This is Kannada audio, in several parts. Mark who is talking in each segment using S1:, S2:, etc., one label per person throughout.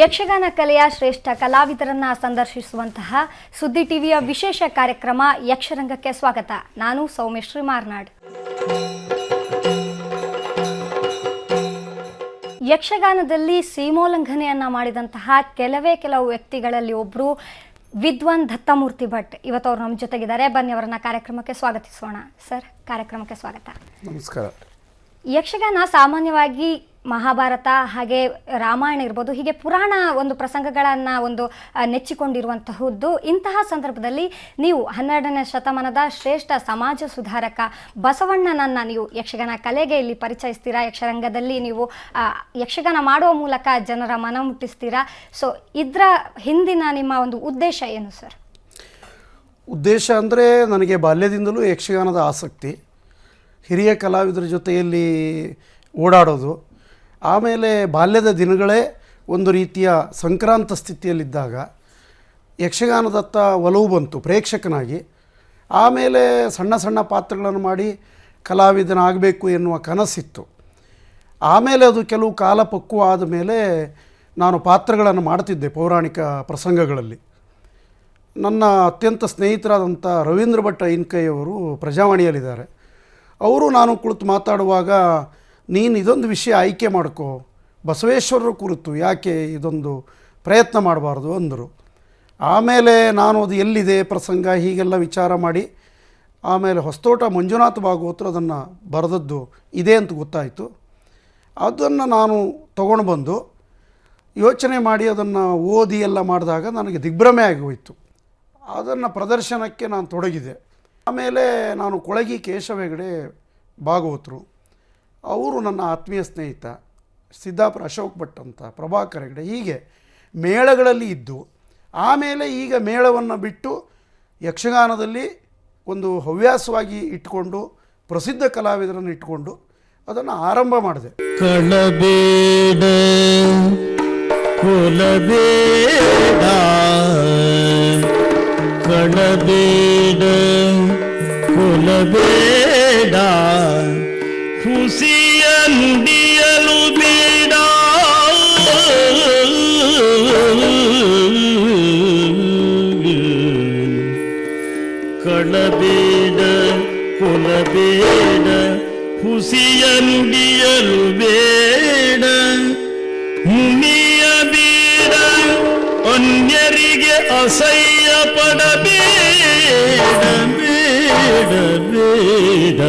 S1: ಯಕ್ಷಗಾನ ಕಲೆಯ ಶ್ರೇಷ್ಠ ಕಲಾವಿದರನ್ನ ಸಂದರ್ಶಿಸುವಂತಹ ಸುದ್ದಿ ಟಿವಿಯ ವಿಶೇಷ ಕಾರ್ಯಕ್ರಮ ಯಕ್ಷರಂಗಕ್ಕೆ ಸ್ವಾಗತ. ನಾನು ಸೌಮ್ಯಶ್ರೀ ಮಾರ್ನಾಡ್. ಯಕ್ಷಗಾನದಲ್ಲಿ ಸೀಮೋಲ್ಲಂಘನೆಯನ್ನ ಮಾಡಿದಂತಹ ಕೆಲವೇ ಕೆಲವು ವ್ಯಕ್ತಿಗಳಲ್ಲಿ ಒಬ್ಬರು ವಿದ್ವಾನ್ ದತ್ತಮೂರ್ತಿ ಭಟ್. ಇವತ್ತು ಅವ್ರು ನಮ್ಮ ಜೊತೆಗಿದ್ದಾರೆ. ಬನ್ನಿ ಅವರನ್ನ ಕಾರ್ಯಕ್ರಮಕ್ಕೆ ಸ್ವಾಗತಿಸೋಣ. ಸರ್, ಕಾರ್ಯಕ್ರಮಕ್ಕೆ ಸ್ವಾಗತ.
S2: ನಮಸ್ಕಾರ.
S1: ಯಕ್ಷಗಾನ ಸಾಮಾನ್ಯವಾಗಿ ಮಹಾಭಾರತ ಹಾಗೆ ರಾಮಾಯಣ ಇರ್ಬೋದು, ಹೀಗೆ ಪುರಾಣ ಒಂದು ಪ್ರಸಂಗಗಳನ್ನು ಒಂದು ನೆಚ್ಚಿಕೊಂಡಿರುವಂತಹದ್ದು, ಇಂತಹ ಸಂದರ್ಭದಲ್ಲಿ ನೀವು ಹನ್ನೆರಡನೇ ಶತಮಾನದ ಶ್ರೇಷ್ಠ ಸಮಾಜ ಸುಧಾರಕ ಬಸವಣ್ಣನನ್ನ ನೀವು ಯಕ್ಷಗಾನ ಕಲೆಗೆ ಇಲ್ಲಿ ಪರಿಚಯಿಸ್ತೀರಾ? ಯಕ್ಷರಂಗದಲ್ಲಿ ನೀವು ಯಕ್ಷಗಾನ ಮಾಡುವ ಮೂಲಕ ಜನರ ಮನ ಮುಟ್ಟಿಸ್ತೀರಾ? ಸೊ ಇದರ ಹಿಂದಿನ ನಿಮ್ಮ ಒಂದು ಉದ್ದೇಶ ಏನು, ಸರ್?
S2: ಉದ್ದೇಶ ಅಂದರೆ ನನಗೆ ಬಾಲ್ಯದಿಂದಲೂ ಯಕ್ಷಗಾನದ ಆಸಕ್ತಿ. ಹಿರಿಯ ಕಲಾವಿದರ ಜೊತೆಯಲ್ಲಿ ಓಡಾಡೋದು. ಆಮೇಲೆ ಬಾಲ್ಯದ ದಿನಗಳೇ ಒಂದು ರೀತಿಯ ಸಂಕ್ರಾಂತ ಸ್ಥಿತಿಯಲ್ಲಿದ್ದಾಗ ಯಕ್ಷಗಾನದತ್ತ ಒಲವು ಬಂತು ಪ್ರೇಕ್ಷಕನಾಗಿ. ಆಮೇಲೆ ಸಣ್ಣ ಸಣ್ಣ ಪಾತ್ರಗಳನ್ನು ಮಾಡಿ ಕಲಾವಿದನಾಗಬೇಕು ಎನ್ನುವ ಕನಸಿತ್ತು. ಆಮೇಲೆ ಅದು ಕೆಲವು ಕಾಲ ಪಕ್ವ ಆದ ಮೇಲೆ ನಾನು ಪಾತ್ರಗಳನ್ನು ಮಾಡ್ತಿದ್ದೆ ಪೌರಾಣಿಕ ಪ್ರಸಂಗಗಳಲ್ಲಿ. ನನ್ನ ಅತ್ಯಂತ ಸ್ನೇಹಿತರಾದಂಥ ರವೀಂದ್ರ ಭಟ್ ಐನ್ಕೈಯವರು ಪ್ರಜಾವಾಣಿಯಲ್ಲಿದ್ದಾರೆ. ಅವರು ನಾನು ಕುಳಿತು ಮಾತಾಡುವಾಗ, ನೀನು ಇದೊಂದು ವಿಷಯ ಆಯ್ಕೆ ಮಾಡ್ಕೋ, ಬಸವೇಶ್ವರರ ಕುರಿತು ಯಾಕೆ ಇದೊಂದು ಪ್ರಯತ್ನ ಮಾಡಬಾರ್ದು ಅಂದರು. ಆಮೇಲೆ ನಾನು ಅದು ಎಲ್ಲಿದೆ ಪ್ರಸಂಗ ಹೀಗೆಲ್ಲ ವಿಚಾರ ಮಾಡಿ, ಆಮೇಲೆ ಹೊಸತೋಟ ಮಂಜುನಾಥ ಭಾಗವತರು ಅದನ್ನು ಬರೆದದ್ದು ಇದೆ ಅಂತ ಗೊತ್ತಾಯಿತು. ಅದನ್ನು ನಾನು ತಗೊಂಡು ಬಂದು ಯೋಚನೆ ಮಾಡಿ ಅದನ್ನು ಓದಿ ಎಲ್ಲ ಮಾಡಿದಾಗ ನನಗೆ ದಿಗ್ಭ್ರಮೆ ಆಗಿ ಹೋಯಿತು. ಅದನ್ನು ಪ್ರದರ್ಶನಕ್ಕೆ ನಾನು ತೊಡಗಿದೆ ಆಮೇಲೆ ನಾನು ಕೊಳಗಿ ಕೇಶವ ಹೆಗಡೆ ಭಾಗವತರು. ಅವರು ನನ್ನ ಆತ್ಮೀಯ ಸ್ನೇಹಿತ, ಸಿದ್ದಾಪುರ ಅಶೋಕ್ ಭಟ್ ಅಂತ, ಪ್ರಭಾಕರ್ ಹೆಗಡೆ, ಹೀಗೆ ಮೇಳಗಳಲ್ಲಿ ಇದ್ದು, ಆಮೇಲೆ ಈಗ ಮೇಳವನ್ನು ಬಿಟ್ಟು ಯಕ್ಷಗಾನದಲ್ಲಿ ಒಂದು ಹವ್ಯಾಸವಾಗಿ ಇಟ್ಕೊಂಡು, ಪ್ರಸಿದ್ಧ ಕಲಾವಿದರನ್ನು ಇಟ್ಕೊಂಡು ಅದನ್ನು ಆರಂಭ ಮಾಡಿದೆ.
S3: ಕೊಲಬೇಡ. ಕಳಬೇಡ ಕೊಲಬೇಡ ಹುಸಿಯ ನುಡಿಯಲು ಬೇಡ ಕಳಬೇಡ ಕೊಲಬೇಡ ಹುಸಿಯ ನುಡಿಯಲು ಬೇಡ ಅನ್ಯರಿಗೆ ಅಸಹ್ಯ ಪಡಬೇಡ ಬೇಡ ಬೇಡ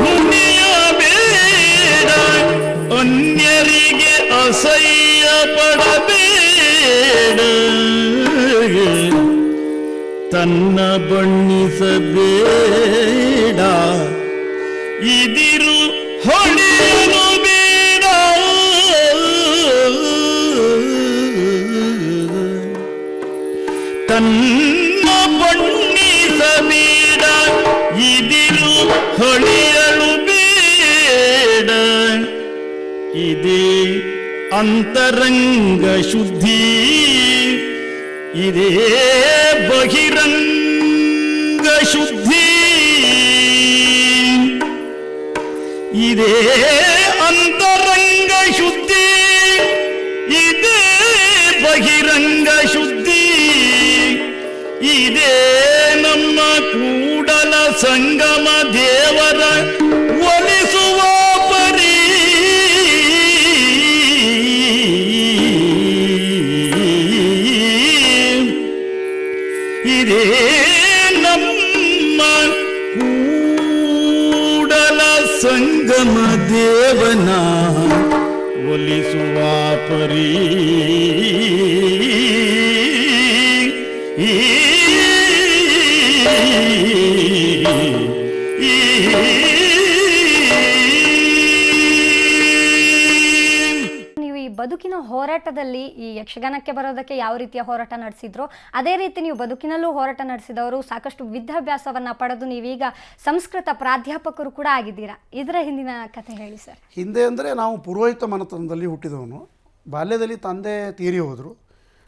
S3: ಮುನಿಯ ಬೇಡ ಅನ್ಯರಿಗೆ ಅಸಹ್ಯ ಪಡಬೇಡ ತನ್ನ ಬಣ್ಣಿಸಬೇಡ ಇದಿರು ಅಂತರಂಗ ಶುದ್ಧಿ. ಇದೇ ಬಹಿರಂಗ ಶುದ್ಧಿ. ಇದೇ ಅಂತರಂಗ ಶುದ್ಧಿ. ಇದೇ ಬಹಿರಂಗ ಶುದ್ಧಿ. ಇದೇ ನಮ್ಮ ಕೂಡಲ ಸಂಗಮ ದೇವರ ಇದೇ ನಮ್ಮ ಕೂಡಲ ಸಂಗಮ ದೇವನ ಒಲಿಸುವ ಪರಿ.
S1: ಬದುಕಿನ ಹೋರಾಟದಲ್ಲಿ ಈ ಯಕ್ಷಗಾನಕ್ಕೆ ಬರೋದಕ್ಕೆ ಯಾವ ರೀತಿಯ ಹೋರಾಟ ನಡೆಸಿದ್ರೋ, ಅದೇ ರೀತಿ ನೀವು ಬದುಕಿನಲ್ಲೂ ಹೋರಾಟ ನಡೆಸಿದವರು ಸಾಕಷ್ಟು ವಿದ್ಯಾಭ್ಯಾಸವನ್ನ ಪಡೆದು ನೀವೀಗ ಸಂಸ್ಕೃತ ಪ್ರಾಧ್ಯಾಪಕರು ಕೂಡ ಆಗಿದ್ದೀರಾ? ಇದರ ಹಿಂದಿನ ಕಥೆ ಹೇಳಿ ಸರ್.
S2: ಹಿಂದೆ ಅಂದರೆ ನಾವು ಪುರೋಹಿತ ಮನತನದಲ್ಲಿ ಹುಟ್ಟಿದವನು. ಬಾಲ್ಯದಲ್ಲಿ ತಂದೆ ತೀರಿ ಹೋದರು.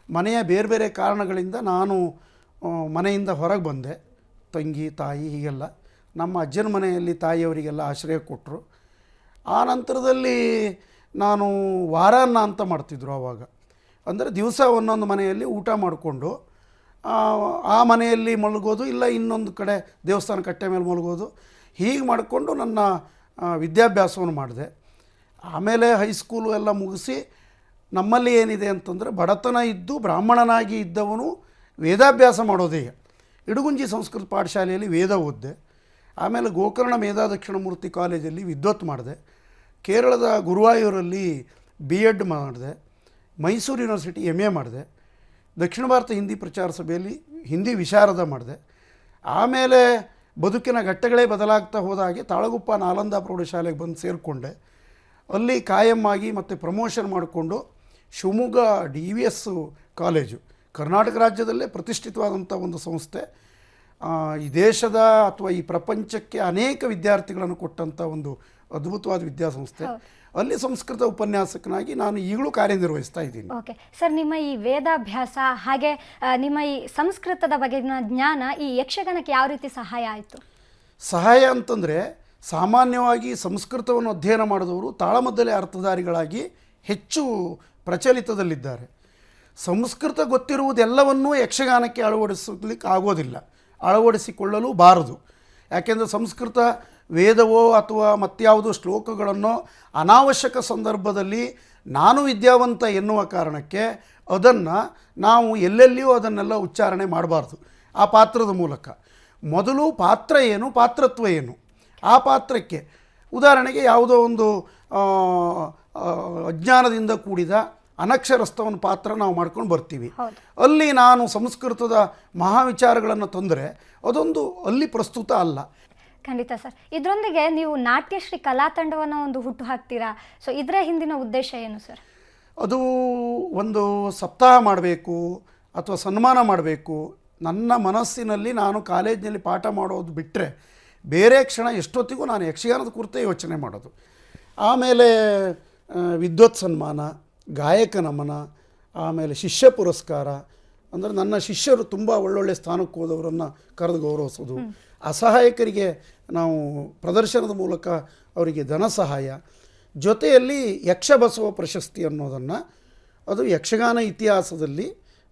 S2: ಮನೆಯ ಬೇರೆ ಬೇರೆ ಕಾರಣಗಳಿಂದ ನಾನು ಮನೆಯಿಂದ ಹೊರಗೆ ಬಂದೆ. ತಂಗಿ, ತಾಯಿ ಹೀಗೆಲ್ಲ. ನಮ್ಮ ಅಜ್ಜನ ಮನೆಯಲ್ಲಿ ತಾಯಿಯವರಿಗೆಲ್ಲ ಆಶ್ರಯ ಕೊಟ್ಟರು ಆ ನಂತರದಲ್ಲಿ ನಾನು ವಾರಾನ್ನ ಅಂತ ಮಾಡ್ತಿದ್ರು ಆವಾಗ. ಅಂದರೆ ದಿವಸ ಒಂದೊಂದು ಮನೆಯಲ್ಲಿ ಊಟ ಮಾಡಿಕೊಂಡು, ಆ ಮನೆಯಲ್ಲಿ ಮಲಗೋದು ಇಲ್ಲ ಇನ್ನೊಂದು ಕಡೆ ದೇವಸ್ಥಾನ ಕಟ್ಟೆ ಮೇಲೆ ಮಲಗೋದು, ಹೀಗೆ ಮಾಡಿಕೊಂಡು ನನ್ನ ವಿದ್ಯಾಭ್ಯಾಸವನ್ನು ಮಾಡಿದೆ. ಆಮೇಲೆ ಹೈಸ್ಕೂಲು ಎಲ್ಲ ಮುಗಿಸಿ ನಮ್ಮಲ್ಲಿ ಏನಿದೆ ಅಂತಂದರೆ ಬಡತನ ಇದ್ದು ಬ್ರಾಹ್ಮಣನಾಗಿ ಇದ್ದವನು ವೇದಾಭ್ಯಾಸ ಮಾಡೋದೇ. ಇಡಗುಂಜಿ ಸಂಸ್ಕೃತ ಪಾಠಶಾಲೆಯಲ್ಲಿ ವೇದ ಓದಿದೆ. ಆಮೇಲೆ ಗೋಕರ್ಣ ಮೇಧಾ ದಕ್ಷಿಣಮೂರ್ತಿ ಕಾಲೇಜಲ್ಲಿ ವಿದ್ವತ್ ಮಾಡಿದೆ. ಕೇರಳದ ಗುರುವಾಯೂರಲ್ಲಿ ಬಿ ಎಡ್ ಮಾಡಿದೆ, ಮೈಸೂರು ಯೂನಿವರ್ಸಿಟಿ ಎಂ ಎ ಮಾಡಿದೆ, ದಕ್ಷಿಣ ಭಾರತ ಹಿಂದಿ ಪ್ರಚಾರ ಸಭೆಯಲ್ಲಿ ಹಿಂದಿ ವಿಶಾರದ ಮಾಡಿದೆ. ಆಮೇಲೆ ಬದುಕಿನ ಘಟ್ಟಗಳೇ ಬದಲಾಗ್ತಾ ಹೋದಾಗೆ ತಾಳಗುಪ್ಪ ನಾಲಂದ ಪ್ರೌಢಶಾಲೆಗೆ ಬಂದು ಸೇರಿಕೊಂಡೆ. ಅಲ್ಲಿ ಕಾಯಮ್ಮಾಗಿ ಮತ್ತು ಪ್ರಮೋಷನ್ ಮಾಡಿಕೊಂಡು Shivamogga D V S college, Karnataka ರಾಜ್ಯದಲ್ಲೇ ಪ್ರತಿಷ್ಠಿತವಾದಂಥ ಒಂದು ಸಂಸ್ಥೆ. ಈ ದೇಶದ ಅಥವಾ ಈ ಪ್ರಪಂಚಕ್ಕೆ ಅನೇಕ ವಿದ್ಯಾರ್ಥಿಗಳನ್ನು ಕೊಟ್ಟಂಥ ಒಂದು ಅದ್ಭುತವಾದ ವಿದ್ಯಾಸಂಸ್ಥೆ. ಅಲ್ಲಿ ಸಂಸ್ಕೃತ ಉಪನ್ಯಾಸಕನಾಗಿ ನಾನು ಈಗಲೂ ಕಾರ್ಯನಿರ್ವಹಿಸ್ತಾ ಇದ್ದೀನಿ.
S1: ಓಕೆ. ಸರ್ ನಿಮ್ಮ ಈ ವೇದಾಭ್ಯಾಸ ಹಾಗೆ ನಿಮ್ಮ ಈ ಸಂಸ್ಕೃತದ ಬಗೆಗಿನ ಜ್ಞಾನ ಈ ಯಕ್ಷಗಾನಕ್ಕೆ ಯಾವ ರೀತಿ ಸಹಾಯ ಆಯಿತು?
S2: ಸಹಾಯ ಅಂತಂದರೆ ಸಾಮಾನ್ಯವಾಗಿ ಸಂಸ್ಕೃತವನ್ನು ಅಧ್ಯಯನ ಮಾಡಿದವರು ತಾಳಮದ್ದಲೆ ಅರ್ಥಧಾರಿಗಳಾಗಿ ಹೆಚ್ಚು ಪ್ರಚಲಿತದಲ್ಲಿದ್ದಾರೆ. ಸಂಸ್ಕೃತ ಗೊತ್ತಿರುವುದೆಲ್ಲವನ್ನೂ ಯಕ್ಷಗಾನಕ್ಕೆ ಅಳವಡಿಸಲಿಕ್ಕೆ ಆಗೋದಿಲ್ಲ ಅಳವಡಿಸಿಕೊಳ್ಳಲು ಬಾರದು. ಯಾಕೆಂದರೆ ಸಂಸ್ಕೃತ ವೇದವೋ ಅಥವಾ ಮತ್ಯಾವುದೋ ಶ್ಲೋಕಗಳನ್ನು ಅನಾವಶ್ಯಕ ಸಂದರ್ಭದಲ್ಲಿ ನಾನು ವಿದ್ಯಾವಂತ ಎನ್ನುವ ಕಾರಣಕ್ಕೆ ಅದನ್ನು ನಾವು ಎಲ್ಲೆಲ್ಲಿಯೂ ಅದನ್ನೆಲ್ಲ ಉಚ್ಚಾರಣೆ ಮಾಡಬಾರ್ದು. ಆ ಪಾತ್ರದ ಮೂಲಕ. ಮೊದಲು ಪಾತ್ರ ಏನು ಪಾತ್ರತ್ವ ಏನು? ಆ ಪಾತ್ರಕ್ಕೆ. ಉದಾಹರಣೆಗೆ ಯಾವುದೋ ಒಂದು ಅಜ್ಞಾನದಿಂದ ಕೂಡಿದ ಅನಕ್ಷರಸ್ಥವನ ಪಾತ್ರ ನಾವು ಮಾಡ್ಕೊಂಡು ಬರ್ತೀವಿ. ಅಲ್ಲಿ ನಾನು ಸಂಸ್ಕೃತದ ಮಹಾವಿಚಾರಗಳನ್ನು ತಂದರೆ ಅದೊಂದು ಅಲ್ಲಿ ಪ್ರಸ್ತುತ ಅಲ್ಲ.
S1: ಖಂಡಿತ ಸರ್. ಇದರೊಂದಿಗೆ ನೀವು ನಾಟ್ಯಶ್ರೀ ಕಲಾ ತಂಡವನ್ನು ಒಂದು ಹುಟ್ಟು ಹಾಕ್ತೀರಾ? ಸೊ ಇದರ ಹಿಂದಿನ ಉದ್ದೇಶ ಏನು ಸರ್?
S2: ಅದು ಒಂದು ಸಪ್ತಾಹ ಮಾಡಬೇಕು ಅಥವಾ ಸನ್ಮಾನ ಮಾಡಬೇಕು. ನನ್ನ ಮನಸ್ಸಿನಲ್ಲಿ ನಾನು ಕಾಲೇಜಿನಲ್ಲಿ ಪಾಠ ಮಾಡೋದು ಬಿಟ್ಟರೆ ಬೇರೆ ಕ್ಷಣ ಎಷ್ಟೊತ್ತಿಗೂ ನಾನು ಯಕ್ಷಗಾನದ ಕುರಿತೇ ಯೋಚನೆ ಮಾಡೋದು. ಆಮೇಲೆ ವಿದ್ವತ್ ಸನ್ಮಾನ ಗಾಯಕ ನಮನ ಆಮೇಲೆ ಶಿಷ್ಯ ಪುರಸ್ಕಾರ. ಅಂದರೆ ನನ್ನ ಶಿಷ್ಯರು ತುಂಬ ಒಳ್ಳೊಳ್ಳೆ ಸ್ಥಾನಕ್ಕೆ ಹೋದವರನ್ನು ಕರೆದು ಗೌರವಿಸೋದು. ಅಸಹಾಯಕರಿಗೆ ನಾವು ಪ್ರದರ್ಶನದ ಮೂಲಕ ಅವರಿಗೆ ಧನ ಸಹಾಯ. ಜೊತೆಯಲ್ಲಿ ಯಕ್ಷಬಸವ ಪ್ರಶಸ್ತಿ ಅನ್ನೋದನ್ನು ಅದು ಯಕ್ಷಗಾನ ಇತಿಹಾಸದಲ್ಲಿ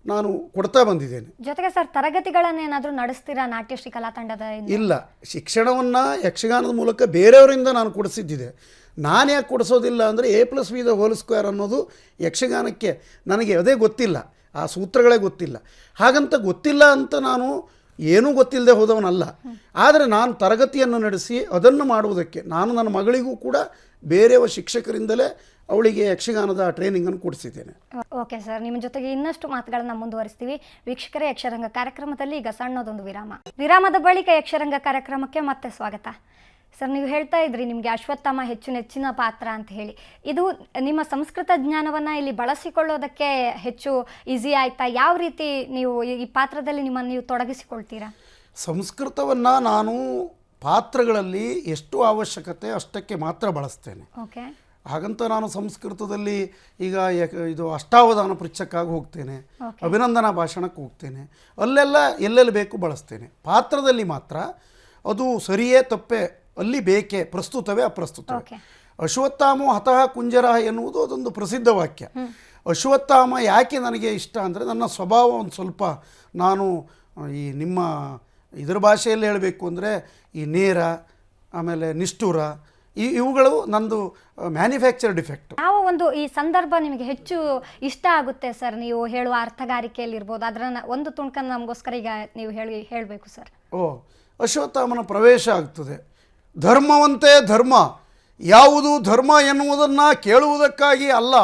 S2: ನಾನು ಕೊಡ್ತಾ ಬಂದಿದ್ದೇನೆ.
S1: ಜೊತೆಗೆ ಸರ್ ತರಗತಿಗಳನ್ನೇನಾದರೂ ನಡೆಸ್ತೀರಾ ನಾಟ್ಯಶ್ರೀ ಕಲಾ ತಂಡದ
S2: ಇಲ್ಲ ಶಿಕ್ಷಣವನ್ನು ಯಕ್ಷಗಾನದ ಮೂಲಕ ಬೇರೆಯವರಿಂದ ನಾನು ಕೊಡಿಸಿದ್ದಿದೆ. ನಾನು ಯಾಕೆ ಕೊಡಿಸೋದಿಲ್ಲ ಅಂದರೆ A plus V the whole square ಅನ್ನೋದು ಯಕ್ಷಗಾನಕ್ಕೆ ನನಗೆ ಅದೇ ಗೊತ್ತಿಲ್ಲ. ಆ ಸೂತ್ರಗಳೇ ಗೊತ್ತಿಲ್ಲ. ಹಾಗಂತ ಗೊತ್ತಿಲ್ಲ ಅಂತ ನಾನು ಏನೂ ಗೊತ್ತಿಲ್ಲದೆ ಹೋದವನಲ್ಲ. ಆದರೆ ನಾನು ತರಗತಿಯನ್ನು ನಡೆಸಿ ಅದನ್ನು ಮಾಡುವುದಕ್ಕೆ ನಾನು ನನ್ನ ಮಗಳಿಗೂ ಕೂಡ ಬೇರೆಯವ ಶಿಕ್ಷಕರಿಂದಲೇ ಅವಳಿಗೆ ಯಕ್ಷಗಾನದ ಟ್ರೈನಿಂಗನ್ನು ಕೊಡಿಸಿದ್ದೇನೆ.
S1: ಓಕೆ ಸರ್, ನಿಮ್ಮ ಜೊತೆಗೆ ಇನ್ನಷ್ಟು ಮಾತುಗಳನ್ನ ಮುಂದುವರಿಸ್ತೀವಿ. ವೀಕ್ಷಕರೇ, ಯಕ್ಷರಂಗ ಕಾರ್ಯಕ್ರಮದಲ್ಲಿ ಈಗ ಸಣ್ಣದೊಂದು ವಿರಾಮ. ವಿರಾಮದ ಬಳಿಕ ಯಕ್ಷರಂಗ ಕಾರ್ಯಕ್ರಮಕ್ಕೆ ಮತ್ತೆ ಸ್ವಾಗತ. ಸರ್ ನೀವು ಹೇಳ್ತಾ ಇದ್ರಿ ನಿಮಗೆ ಅಶ್ವತ್ಥಾಮ ಹೆಚ್ಚು ನೆಚ್ಚಿನ ಪಾತ್ರ ಅಂತ ಹೇಳಿ. ಇದು ನಿಮ್ಮ ಸಂಸ್ಕೃತ ಜ್ಞಾನವನ್ನು ಇಲ್ಲಿ ಬಳಸಿಕೊಳ್ಳೋದಕ್ಕೆ ಹೆಚ್ಚು ಈಸಿ ಆಯ್ತಾ? ಯಾವ ರೀತಿ ನೀವು ಈ- ಪಾತ್ರದಲ್ಲಿ ನಿಮ್ಮನ್ನು ನೀವು ತೊಡಗಿಸಿಕೊಳ್ತೀರಾ?
S2: ಸಂಸ್ಕೃತವನ್ನು ನಾನು ಪಾತ್ರಗಳಲ್ಲಿ ಎಷ್ಟು ಅವಶ್ಯಕತೆ ಅಷ್ಟಕ್ಕೆ ಮಾತ್ರ ಬಳಸ್ತೇನೆ.
S1: ಓಕೆ.
S2: ಹಾಗಂತ ನಾನು ಸಂಸ್ಕೃತದಲ್ಲಿ ಈಗ ಇದು ಅಷ್ಟಾವಧಾನ ಪೃಚ್ಛಕ್ಕಾಗಿ ಹೋಗ್ತೇನೆ. ಅಭಿನಂದನಾ ಭಾಷಣಕ್ಕೆ ಹೋಗ್ತೇನೆ. ಅಲ್ಲೆಲ್ಲ ಎಲ್ಲೆಲ್ಲಿ ಬೇಕು ಬಳಸ್ತೇನೆ. ಪಾತ್ರದಲ್ಲಿ ಮಾತ್ರ ಅದು ಸರಿಯೇ ತಪ್ಪೆ ಅಲ್ಲಿ ಬೇಕೇ ಪ್ರಸ್ತುತವೇ ಅಪ್ರಸ್ತುತವೇ?
S1: Okay.
S2: ಅಶ್ವತ್ಥಾಮೋ ಹತಃ ಕುಂಜರ ಎನ್ನುವುದು ಅದೊಂದು ಪ್ರಸಿದ್ಧ ವಾಕ್ಯ. ಅಶ್ವತ್ಥಾಮ ಯಾಕೆ ನನಗೆ ಇಷ್ಟ ಅಂದರೆ ನನ್ನ ಸ್ವಭಾವ ಒಂದು ಸ್ವಲ್ಪ ನಾನು ಈ ನಿಮ್ಮ ಇದರ ಭಾಷೆಯಲ್ಲಿ ಹೇಳಬೇಕು ಅಂದರೆ ಈ ನೇರ ಆಮೇಲೆ ನಿಷ್ಠುರ ಈ ಇವುಗಳು ನಂದು ಮ್ಯಾನುಫ್ಯಾಕ್ಚರ್ ಡಿಫೆಕ್ಟ್
S1: ಯಾವ ಒಂದು ಈ ಸಂದರ್ಭ ನಿಮಗೆ ಹೆಚ್ಚು ಇಷ್ಟ ಆಗುತ್ತೆ ಸರ್? ನೀವು ಹೇಳುವ ಅರ್ಥಗಾರಿಕೆಯಲ್ಲಿ ಇರ್ಬೋದು ಅದರ ಒಂದು ತುಣುಕನ್ನು ನಮಗೋಸ್ಕರ ಈಗ ನೀವು ಹೇಳಿ ಹೇಳಬೇಕು ಸರ್.
S2: ಓ ಅಶ್ವತ್ಥಾಮನ ಪ್ರವೇಶ ಆಗ್ತದೆ. ಧರ್ಮವಂತೆ ಧರ್ಮ. ಯಾವುದು ಧರ್ಮ ಎನ್ನುವುದನ್ನು ಕೇಳುವುದಕ್ಕಾಗಿ ಅಲ್ಲ,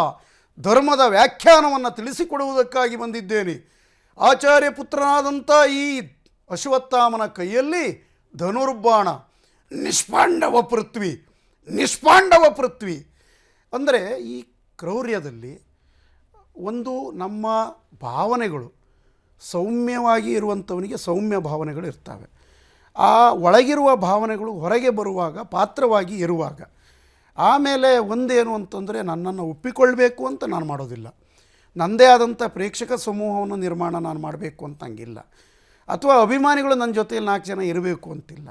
S2: ಧರ್ಮದ ವ್ಯಾಖ್ಯಾನವನ್ನು ತಿಳಿಸಿಕೊಡುವುದಕ್ಕಾಗಿ ಬಂದಿದ್ದೇನೆ. ಆಚಾರ್ಯ ಪುತ್ರನಾದಂಥ ಈ ಅಶ್ವತ್ಥಾಮನ ಕೈಯಲ್ಲಿ ಧನುರ್ಬಾಣ, ನಿಷ್ಪಾಂಡವ ಪೃಥ್ವಿ ನಿಷ್ಪಾಂಡವ ಪೃಥ್ವಿ. ಅಂದರೆ ಈ ಕ್ರೌರ್ಯದಲ್ಲಿ ಒಂದು ನಮ್ಮ ಭಾವನೆಗಳು ಸೌಮ್ಯವಾಗಿ ಇರುವಂಥವನಿಗೆ ಸೌಮ್ಯ ಭಾವನೆಗಳು ಇರ್ತವೆ. ಆ ಒಳಗಿರುವ ಭಾವನೆಗಳು ಹೊರಗೆ ಬರುವಾಗ ಪಾತ್ರವಾಗಿ ಇರುವಾಗ ಆಮೇಲೆ ಒಂದೇನು ಅಂತಂದರೆ ನನ್ನನ್ನು ಒಪ್ಪಿಕೊಳ್ಬೇಕು ಅಂತ ನಾನು ಮಾಡೋದಿಲ್ಲ. ನನ್ನದೇ ಆದಂಥ ಪ್ರೇಕ್ಷಕ ಸಮೂಹವನ್ನು ನಿರ್ಮಾಣ ನಾನು ಮಾಡಬೇಕು ಅಂತ ಹಂಗಿಲ್ಲ ಅಥವಾ ಅಭಿಮಾನಿಗಳು ನನ್ನ ಜೊತೆಯಲ್ಲಿ ನಾಲ್ಕು ಜನ ಇರಬೇಕು ಅಂತಿಲ್ಲ.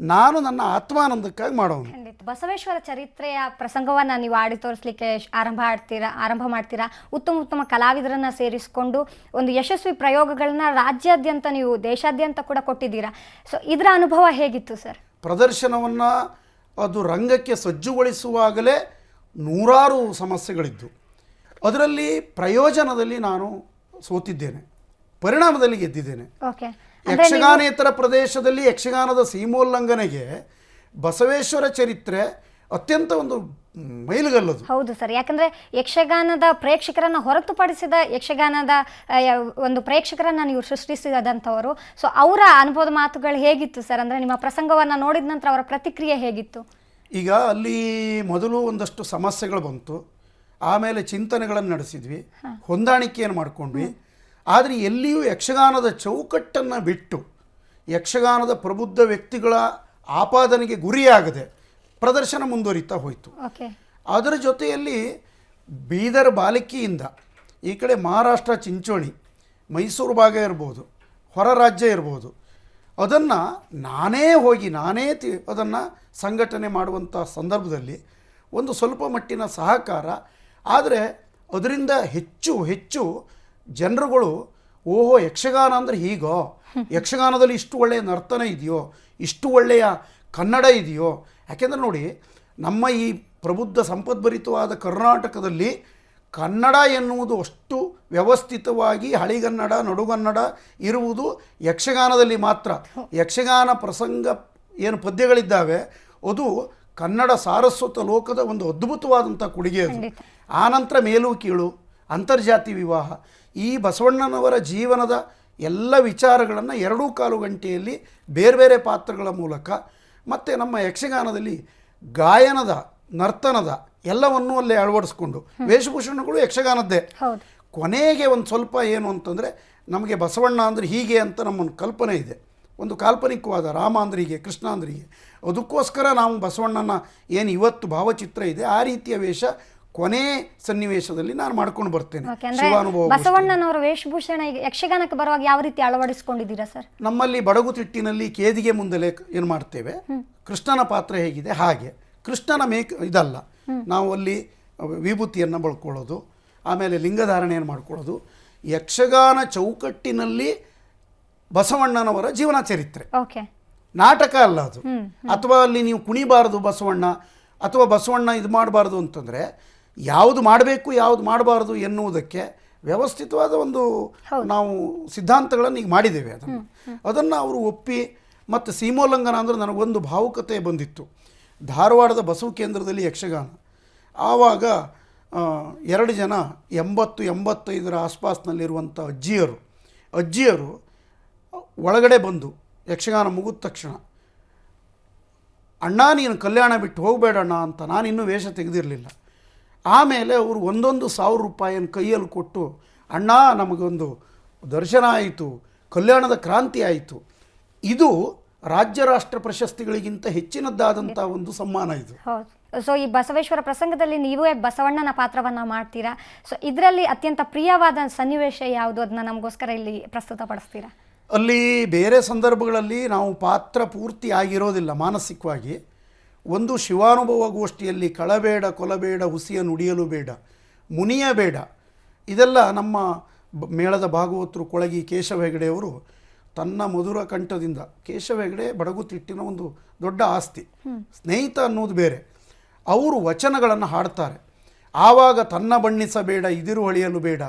S2: ನಾನು ನನ್ನ ಆತ್ಮಾನಂದಕ್ಕಾಗಿ ಮಾಡೋನು.
S1: ಖಂಡಿತ. ಬಸವೇಶ್ವರ ಚರಿತ್ರೆಯ ಪ್ರಸಂಗವನ್ನು ನೀವು ಆಡಿ ತೋರಿಸ್ಲಿಕ್ಕೆ ಆರಂಭ ಆಡ್ತೀರಾ ಆರಂಭ ಮಾಡ್ತೀರಾ? ಉತ್ತಮ ಉತ್ತಮ ಕಲಾವಿದರನ್ನ ಸೇರಿಸಿಕೊಂಡು ಒಂದು ಯಶಸ್ವಿ ಪ್ರಯೋಗಗಳನ್ನ ರಾಜ್ಯಾದ್ಯಂತ ನೀವು ದೇಶಾದ್ಯಂತ ಕೂಡ ಕೊಟ್ಟಿದ್ದೀರಾ? ಸೊ ಇದರ ಅನುಭವ ಹೇಗಿತ್ತು ಸರ್?
S2: ಪ್ರದರ್ಶನವನ್ನು ಅದು ರಂಗಕ್ಕೆ ಸಜ್ಜುಗೊಳಿಸುವಾಗಲೇ ನೂರಾರು ಸಮಸ್ಯೆಗಳಿದ್ದು. ಅದರಲ್ಲಿ ಪ್ರಯೋಜನದಲ್ಲಿ ನಾನು ಸೋತಿದ್ದೇನೆ. ಪರಿಣಾಮದಲ್ಲಿ ಗೆದ್ದಿದ್ದೇನೆ.
S1: ಓಕೆ
S2: ಯಕ್ಷಗಾನೇತರ ಪ್ರದೇಶದಲ್ಲಿ ಯಕ್ಷಗಾನದ ಸೀಮೋಲ್ಲಂಘನೆಗೆ ಬಸವೇಶ್ವರ ಚರಿತ್ರೆ ಅತ್ಯಂತ ಒಂದು ಮೈಲುಗಲ್ಲದು.
S1: ಹೌದು ಸರ್ ಯಾಕಂದ್ರೆ ಯಕ್ಷಗಾನದ ಪ್ರೇಕ್ಷಕರನ್ನ ಹೊರತುಪಡಿಸಿದ ಯಕ್ಷಗಾನದ ಒಂದು ಪ್ರೇಕ್ಷಕರನ್ನ ನೀವು ಸೃಷ್ಟಿಸಿದಂಥವರು ಸೊ ಅವರ ಅನುಭವದ ಮಾತುಗಳು ಹೇಗಿತ್ತು ಸರ್? ಅಂದ್ರೆ ನಿಮ್ಮ ಪ್ರಸಂಗವನ್ನ ನೋಡಿದ ನಂತರ ಅವರ ಪ್ರತಿಕ್ರಿಯೆ ಹೇಗಿತ್ತು?
S2: ಈಗ ಅಲ್ಲಿ ಮೊದಲು ಒಂದಷ್ಟು ಸಮಸ್ಯೆಗಳು ಬಂತು. ಆಮೇಲೆ ಚಿಂತನೆಗಳನ್ನು ನಡೆಸಿದ್ವಿ. ಹೊಂದಾಣಿಕೆಯನ್ನು ಮಾಡ್ಕೊಂಡ್ವಿ. ಆದರೆ ಎಲ್ಲಿಯೂ ಯಕ್ಷಗಾನದ ಚೌಕಟ್ಟನ್ನು ಬಿಟ್ಟು ಯಕ್ಷಗಾನದ ಪ್ರಬುದ್ಧ ವ್ಯಕ್ತಿಗಳ ಆಪಾದನೆಗೆ ಗುರಿಯಾಗದೆ ಪ್ರದರ್ಶನ ಮುಂದುವರಿತಾ ಹೋಯಿತು. ಅದರ ಜೊತೆಯಲ್ಲಿ ಬೀದರ್ ಬಾಲಕಿಯಿಂದ ಈ ಕಡೆ ಮಹಾರಾಷ್ಟ್ರ ಚಿಂಚೋಳಿ ಮೈಸೂರು ಭಾಗ ಇರ್ಬೋದು ಹೊರ ರಾಜ್ಯ ಇರ್ಬೋದು ಅದನ್ನು ನಾನೇ ಹೋಗಿ ನಾನೇ ತಿ ಅದನ್ನು ಸಂಘಟನೆ ಮಾಡುವಂಥ ಸಂದರ್ಭದಲ್ಲಿ ಒಂದು ಸ್ವಲ್ಪ ಮಟ್ಟಿನ ಸಹಕಾರ ಆದರೆ ಅದರಿಂದ ಹೆಚ್ಚು ಹೆಚ್ಚು ಜನರುಗಳು ಓಹೋ ಯಕ್ಷಗಾನ ಅಂದರೆ ಹೀಗೋ? ಯಕ್ಷಗಾನದಲ್ಲಿ ಇಷ್ಟು ಒಳ್ಳೆಯ ನರ್ತನ ಇದೆಯೋ? ಇಷ್ಟು ಒಳ್ಳೆಯ ಕನ್ನಡ ಇದೆಯೋ? ಯಾಕೆಂದರೆ ನೋಡಿ ನಮ್ಮ ಈ ಪ್ರಬುದ್ಧ ಸಂಪದ್ಭರಿತವಾದ ಕರ್ನಾಟಕದಲ್ಲಿ ಕನ್ನಡ ಎನ್ನುವುದು ಅಷ್ಟು ವ್ಯವಸ್ಥಿತವಾಗಿ ಹಳಿಗನ್ನಡ ನಡುಗನ್ನಡ ಇರುವುದು ಯಕ್ಷಗಾನದಲ್ಲಿ ಮಾತ್ರ. ಯಕ್ಷಗಾನ ಪ್ರಸಂಗ ಏನು ಪದ್ಯಗಳಿದ್ದಾವೆ ಅದು ಕನ್ನಡ ಸಾರಸ್ವತ ಲೋಕದ ಒಂದು ಅದ್ಭುತವಾದಂಥ ಕೊಡುಗೆ ಅದು. ಆನಂತರ ಮೇಲು ಕೀಳು. ಅಂತರ್ಜಾತಿ ವಿವಾಹ. ಈ ಬಸವಣ್ಣನವರ ಜೀವನದ ಎಲ್ಲ ವಿಚಾರಗಳನ್ನು ಎರಡೂ ಕಾಲು ಗಂಟೆಯಲ್ಲಿ ಬೇರೆ ಬೇರೆ ಪಾತ್ರಗಳ ಮೂಲಕ ಮತ್ತು ನಮ್ಮ ಯಕ್ಷಗಾನದಲ್ಲಿ ಗಾಯನದ ನರ್ತನದ ಎಲ್ಲವನ್ನೂ ಅಲ್ಲೇ ಅಳವಡಿಸ್ಕೊಂಡು ವೇಷಭೂಷಣಗಳು ಯಕ್ಷಗಾನದ್ದೇ. ಕೊನೆಗೆ ಒಂದು ಸ್ವಲ್ಪ ಏನು ಅಂತಂದರೆ ನಮಗೆ ಬಸವಣ್ಣ ಅಂದರೆ ಹೀಗೆ ಅಂತ ನಮ್ಮೊಂದು ಕಲ್ಪನೆ ಇದೆ. ಒಂದು ಕಾಲ್ಪನಿಕವಾದ ರಾಮ ಅಂದ್ರೆ ಹೀಗೆ ಕೃಷ್ಣ ಅಂದ್ರೆ ಹೀಗೆ. ಅದಕ್ಕೋಸ್ಕರ ನಾವು ಬಸವಣ್ಣನ ಏನು ಇವತ್ತು ಭಾವಚಿತ್ರ ಇದೆ ಆ ರೀತಿಯ ವೇಷ ಕೊನೆ ಸನ್ನಿವೇಶದಲ್ಲಿ ನಾನು ಮಾಡ್ಕೊಂಡು ಬರ್ತೇನೆ. ಶಿವಾನುಭವ
S1: ಬಸವಣ್ಣನವರ ವೇಷಭೂಷಣ ಯಕ್ಷಗಾನಕ್ಕೆ ಬರುವಾಗ ಯಾವ ರೀತಿ ಅಳವಡಿಸಿಕೊಂಡಿದ್ದೀರಾ ಸರ್?
S2: ನಮ್ಮಲ್ಲಿ ಬಡಗು ತಿಟ್ಟಿನಲ್ಲಿ ಕೇದಿಗೆ ಮುಂದಲೆ ಏನು ಮಾಡ್ತೇವೆ? ಕೃಷ್ಣನ ಪಾತ್ರ ಹೇಗಿದೆ? ಹಾಗೆ. ಕೃಷ್ಣನ ಮೇಕ್ ಇದಲ್ಲ. ನಾವು ಅಲ್ಲಿ ವಿಭೂತಿಯನ್ನು ಬಳ್ಕೊಳ್ಳೋದು ಆಮೇಲೆ ಲಿಂಗಧಾರಣೆಯನ್ನು ಮಾಡ್ಕೊಳ್ಳೋದು ಯಕ್ಷಗಾನ ಚೌಕಟ್ಟಿನಲ್ಲಿ ಬಸವಣ್ಣನವರ ಜೀವನ ಚರಿತ್ರೆ.
S1: ಓಕೆ.
S2: ನಾಟಕ ಅಲ್ಲ ಅದು. ಅಥವಾ ಅಲ್ಲಿ ನೀವು ಕುಣಿಬಾರದು ಬಸವಣ್ಣ ಅಥವಾ ಬಸವಣ್ಣ ಇದು ಮಾಡಬಾರ್ದು ಅಂತಂದರೆ ಯಾವುದು ಮಾಡಬೇಕು ಯಾವುದು ಮಾಡಬಾರ್ದು ಎನ್ನುವುದಕ್ಕೆ ವ್ಯವಸ್ಥಿತವಾದ ಒಂದು ನಾವು ಸಿದ್ಧಾಂತಗಳನ್ನು ಈಗ ಮಾಡಿದ್ದೇವೆ ಅದನ್ನು. ಅದನ್ನು ಅವರು ಒಪ್ಪಿ ಮತ್ತು ಸೀಮೋಲ್ಲಂಘನ ಅಂದರೆ ನನಗೊಂದು ಭಾವುಕತೆ ಬಂದಿತ್ತು. ಧಾರವಾಡದ ಬಸವ ಕೇಂದ್ರದಲ್ಲಿ ಯಕ್ಷಗಾನ. ಆವಾಗ ಎರಡು ಜನ ಎಂಬತ್ತು ಎಂಬತ್ತೈದರ ಆಸ್ಪಾಸ್ನಲ್ಲಿರುವಂಥ ಅಜ್ಜಿಯರು ಅಜ್ಜಿಯರು ಒಳಗಡೆ ಬಂದು ಯಕ್ಷಗಾನ ಮುಗಿದ ತಕ್ಷಣ ಅಣ್ಣ ನೀನು ಕಲ್ಯಾಣ ಬಿಟ್ಟು ಹೋಗಬೇಡಣ್ಣ ಅಂತ ನಾನು ಇನ್ನೂ ವೇಷ ತೆಗೆದಿರಲಿಲ್ಲ. ಆಮೇಲೆ ಅವರು ಒಂದೊಂದು ಸಾವಿರ ರೂಪಾಯಿಯನ್ನು ಕೈಯಲ್ಲಿ ಕೊಟ್ಟು ಅಣ್ಣ ನಮಗೊಂದು ದರ್ಶನ ಆಯಿತು ಕಲ್ಯಾಣದ ಕ್ರಾಂತಿ ಆಯಿತು. ಇದು ರಾಜ್ಯ ರಾಷ್ಟ್ರ ಪ್ರಶಸ್ತಿಗಳಿಗಿಂತ ಹೆಚ್ಚಿನದ್ದಾದಂಥ ಒಂದು ಸಮ್ಮಾನ ಇದು.
S1: ಹೌದು. ಸೊ ಈ ಬಸವೇಶ್ವರ ಪ್ರಸಂಗದಲ್ಲಿ ನೀವೇ ಬಸವಣ್ಣನ ಪಾತ್ರವನ್ನು ಮಾಡ್ತೀರಾ? ಸೊ ಇದರಲ್ಲಿ ಅತ್ಯಂತ ಪ್ರಿಯವಾದ ಸನ್ನಿವೇಶ ಯಾವುದು ಅದನ್ನ ನಮಗೋಸ್ಕರ ಇಲ್ಲಿ ಪ್ರಸ್ತುತಪಡಿಸ್ತೀರಾ
S2: ಅಲ್ಲಿ ಬೇರೆ ಸಂದರ್ಭಗಳಲ್ಲಿ ನಾವು ಪಾತ್ರ ಪೂರ್ತಿ ಆಗಿರೋದಿಲ್ಲ ಮಾನಸಿಕವಾಗಿ. ಒಂದು ಶಿವಾನುಭವ ಗೋಷ್ಠಿಯಲ್ಲಿ ಕಳಬೇಡ ಕೊಲಬೇಡ ಹುಸಿಯ ನುಡಿಯಲು ಬೇಡ ಮುನಿಯ ಬೇಡ. ಇದೆಲ್ಲ ನಮ್ಮ ಮೇಳದ ಭಾಗವತರು ಕೊಳಗಿ ಕೇಶವ ಹೆಗಡೆಯವರು ತನ್ನ ಮಧುರ ಕಂಠದಿಂದ ಕೇಶವ ಹೆಗಡೆ ಬಡಗುತಿಟ್ಟಿನ ಒಂದು ದೊಡ್ಡ ಆಸ್ತಿ. ಸ್ನೇಹಿತ ಅನ್ನೋದು ಬೇರೆ. ಅವರು ವಚನಗಳನ್ನು ಹಾಡ್ತಾರೆ. ಆವಾಗ ತನ್ನ ಬಣ್ಣಿಸಬೇಡ ಇದಿರು ಹೊಳೆಯಲು ಬೇಡ.